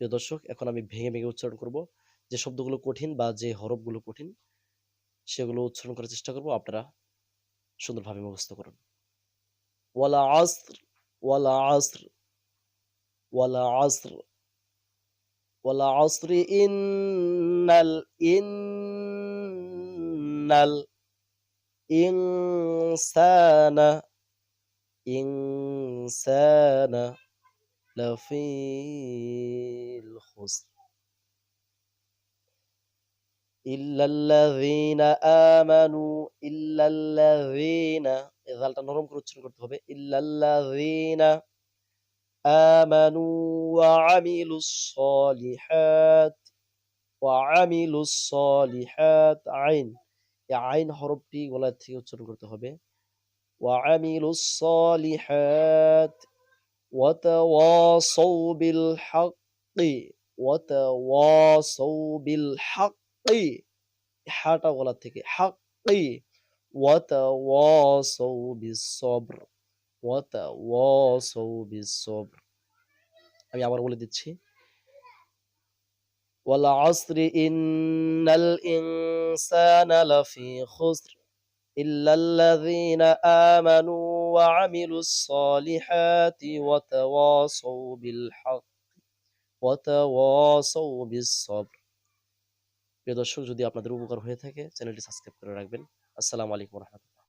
প্রিয় দর্শক এখন আমি ভেঙে ভেঙে উচ্চারণ করব যে শব্দগুলো কঠিন বা যে হরফগুলো কঠিন সেগুলো উচ্চারণ করার চেষ্টা করব আপনারা সুন্দরভাবে মুখস্থ করুন ওয়ালা আসর ওয়ালা আসর ওয়ালা আসর ওয়ালা আসরি ইন্নাল ইন্নাল ইনসানা ইনসানা لفي إلا الذين آمنوا إلا الذين ইজালটা নরম করে উচ্চারণ করতে হবে إلا الذين آمنوا وعملوا الصالحات وعملوا الصالحات عين এই আইন হরফটি গলা থেকে উচ্চারণ করতে হবে وعملوا الصالحات وتواصوا بالحق وتواصوا بالحق হাটা গলা থেকে হাক্কি وتواصوا بالصبر وتواصوا بالصبر আমি আবার বলে দিচ্ছি والعصر إن الإنسان لفي خسر إلا الذين آمنوا وعملوا الصالحات وتواصوا بالحق وتواصوا بالصبر প্রিয় দর্শক যদি আপনাদের উপকার হয়ে থাকে চ্যানেলটি সাবস্ক্রাইব করে রাখবেন। আসসালামু আলাইকুম রহমতুল্লাহ।